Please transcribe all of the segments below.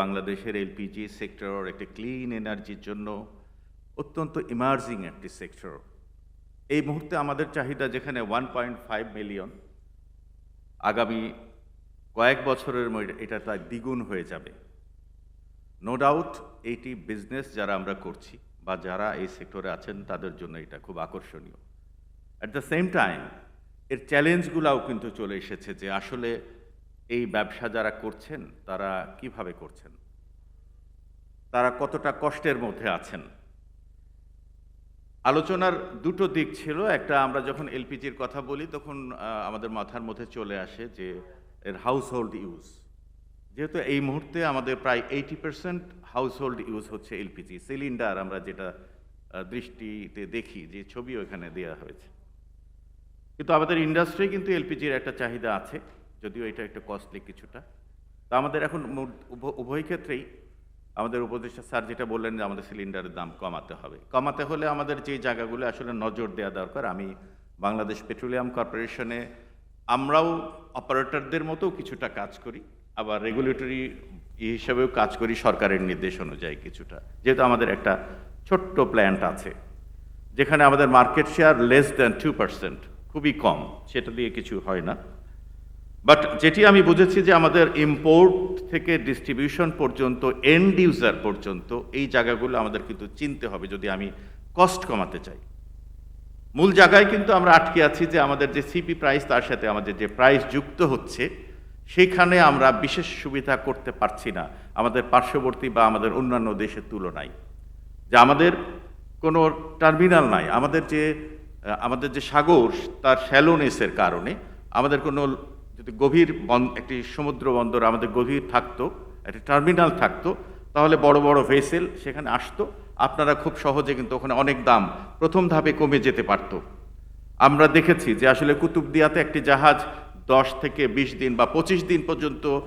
বাংলাদেশের LPG sector একটি clean এনার্জির জন্য অত্যন্ত ইমার্জিং একটি সেক্টর এই মুহূর্তে আমাদের চাহিদা যেখানে ওয়ান পয়েন্ট ফাইভ মিলিয়ন আগামী কয়েক বছরের মধ্যে এটা তার দ্বিগুণ হয়ে যাবে। নো ডাউট এইটি বিজনেস যারা আমরা করছি বা যারা এই সেক্টরে আছেন, তাদের জন্য এটা খুব আকর্ষণীয়। অ্যাট দ্য সেম টাইম এর চ্যালেঞ্জগুলাও কিন্তু চলে এসেছে যে আসলে এই ব্যবসা যারা করছেন, তারা কীভাবে করছেন? তারা কতটা কষ্টের মধ্যে আছেন? আলোচনার দুটো দিক ছিল। একটা আমরা যখন এলপিজির কথা বলি, তখন আমাদের মাথার মধ্যে চলে আসে যে, এর হাউস হোল্ড ইউজ যেহেতু এই মুহূর্তে আমাদের প্রায় eighty percent house hold use হচ্ছে এলপিজি। সিলিন্ডার আমরা যেটা দৃষ্টিতে দেখি, যে ছবিও এখানে দেওয়া হয়েছে। কিন্তু আমাদের ইন্ডাস্ট্রি কিন্তু এলপিজির একটা চাহিদা আছে। যদিও এটা একটু কস্টলি কিছুটা। তা আমাদের এখন উভয় ক্ষেত্রেই আমাদের উপদেষ্টা স্যার যেটা বললেন যে আমাদের সিলিন্ডারের দাম কমাতে হবে। কমাতে হলে আমাদের যে জায়গাগুলো আসলে নজর দেওয়া দরকার। আমি বাংলাদেশ পেট্রোলিয়াম কর্পোরেশনে আমরাও অপারেটরদের মতো কিছুটা কাজ করি, আবার রেগুলেটরি হিসেবেও কাজ করি সরকারের নির্দেশ অনুযায়ী কিছুটা। যেহেতু আমাদের একটা ছোট্ট প্ল্যান্ট আছে, যেখানে আমাদের market share less than two percent খুবই কম। সেটা দিয়ে কিছু হয় না। বাট যেটি আমি বুঝেছি যে আমাদের ইম্পোর্ট থেকে ডিস্ট্রিবিউশন পর্যন্ত এন্ড ইউজার পর্যন্ত এই জায়গাগুলো আমাদের কিন্তু চিনতে হবে যদি আমি কস্ট কমাতে চাই। মূল জায়গায় কিন্তু আমরা আটকে আছি যে আমাদের যে সিপি প্রাইস তার সাথে আমাদের যে প্রাইস যুক্ত হচ্ছে, সেখানে আমরা বিশেষ সুবিধা করতে পারছি না আমাদের পার্শ্ববর্তী বা আমাদের অন্যান্য দেশের তুলনায়। যে আমাদের কোনো টার্মিনাল নাই, আমাদের যে আমাদের যে সাগর, তার শ্যালোনেসের কারণে আমাদের কোনো যদি গভীর একটি সমুদ্র বন্দর আমাদের গভীর থাকতো, একটি টার্মিনাল থাকতো, তাহলে বড় বড় ভেসেল সেখানে আসতো। আপনারা খুব সহজে কিন্তু ওখানে অনেক দাম, প্রথম ধাপে কমে যেতে পারতো। আমরা দেখেছি যে আসলে কুতুবদিয়াতে একটি জাহাজ দশ থেকে বিশ দিন বা পঁচিশ দিন পর্যন্ত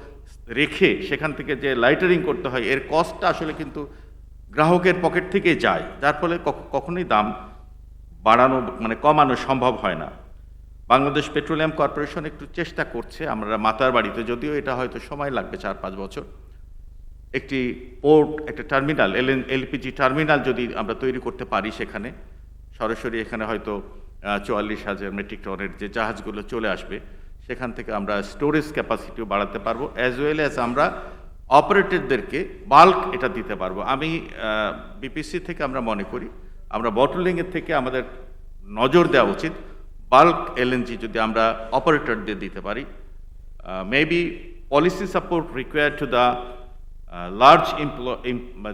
রেখে সেখান থেকে যে লাইটারিং করতে হয়, এর কস্টটা আসলে কিন্তু গ্রাহকের পকেট থেকে যায়। যার ফলে কখ- কখনোই দাম বাড়ানো মানে কমানো সম্ভব হয় না। বাংলাদেশ পেট্রোলিয়াম কর্পোরেশন একটু চেষ্টা করছে, আমরা মাতার বাড়িতে যদিও এটা হয়তো সময় লাগবে চার পাঁচ বছর। একটি পোর্ট, একটা টার্মিনাল, এল এলপিজি টার্মিনাল যদি আমরা তৈরি করতে পারি সেখানে, সরাসরি এখানে হয়তো চুয়াল্লিশ হাজার মেট্রিক টনের যে জাহাজগুলো চলে আসবে, সেখান থেকে আমরা স্টোরেজ ক্যাপাসিটিও বাড়াতে পারব অ্যাজ ওয়েল অ্যাজ আমরা অপারেটরদেরকে বাল্ক এটা দিতে পারব। আমি বিপিসি থেকে আমরা মনে করি, আমরা বটলিংয়ের থেকে আমাদের নজর দেওয়া উচিত বাল্ক এলএনজি যদি আমরা অপারেটরদের দিতে পারি maybe policy support require to the large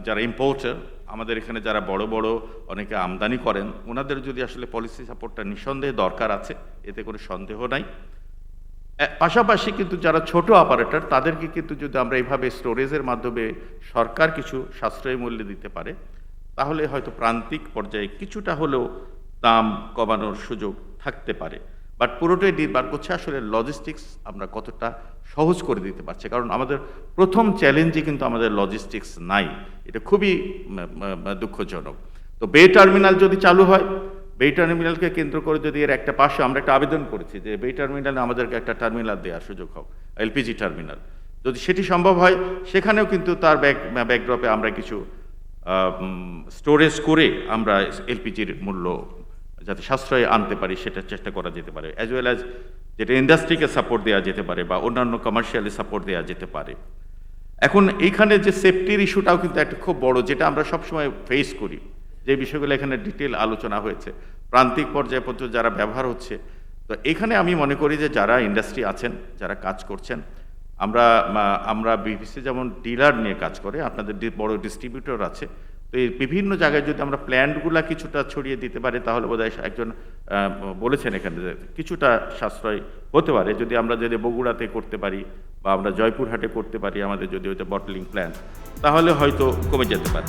যারা ইম্পোর্টার আমাদের এখানে যারা বড় বড় অনেকে আমদানি করেন, ওনাদের যদি আসলে পলিসি সাপোর্টটা নিঃসন্দেহে দরকার আছে, এতে কোনো সন্দেহ নাই। পাশাপাশি কিন্তু যারা ছোট অপারেটর তাদেরকে কিন্তু যদি আমরা এইভাবে স্টোরেজের মাধ্যমে সরকার কিছু সাশ্রয়ী মূল্যে দিতে পারে, তাহলে হয়তো প্রান্তিক পর্যায়ে কিছুটা হলেও দাম কমানোর সুযোগ থাকতে পারে। বাট পুরোটাই নির্ভর করছে আসলে লজিস্টিক্স আমরা কতটা সহজ করে দিতে পারছি। কারণ আমাদের প্রথম চ্যালেঞ্জই কিন্তু আমাদের লজিস্টিক্স নাই। এটা খুবই দুঃখজনক। তো বে টার্মিনাল যদি চালু হয় বে টার্মিনালকে কেন্দ্র করে যদি এর একটা পাশে আমরা একটা আবেদন করেছি যে বে টার্মিনালে আমাদেরকে একটা টার্মিনাল দেওয়ার সুযোগ হোক এলপিজি টার্মিনাল যদি সেটি সম্ভব হয়, সেখানেও কিন্তু তার ব্যাক ব্যাকড্রপে আমরা কিছু স্টোরেজ করে আমরা এলপিজির মূল্য যাতে সাশ্রয় আনতে পারি, সেটা চেষ্টা করা যেতে পারে। অ্যাজ ওয়েল অ্যাজ যেটা ইন্ডাস্ট্রিকে সাপোর্ট দেওয়া যেতে পারে বা অন্যান্য কমার্শিয়ালি সাপোর্ট দেওয়া যেতে পারে। এখন এইখানে যে সেফটির ইস্যুটাও কিন্তু একটা খুব বড়, যেটা আমরা সবসময় ফেস করি। যে বিষয়গুলো এখানে ডিটেল আলোচনা হয়েছে, প্রান্তিক পর্যায়ে পর্যন্ত যারা ব্যবহার হচ্ছে, তো এখানে আমি মনে করি যে যারা ইন্ডাস্ট্রি আছেন, যারা কাজ করছেন, আমরা আমরা বিবিসি যেমন ডিলার নিয়ে কাজ করে, আপনাদের বড় ডিস্ট্রিবিউটর আছে তো এই বিভিন্ন জায়গায় যদি আমরা প্ল্যান্টগুলা কিছুটা ছড়িয়ে দিতে পারি, তাহলে বোধহয় একজন বলেছেন এখানে কিছুটা সাশ্রয় হতে পারে। যদি আমরা যদি বগুড়াতে করতে পারি বা আমরা জয়পুরহাটে করতে পারি, আমাদের যদি ওইটা বটলিং প্ল্যান্ট তাহলে হয়তো কমে যেতে পারে।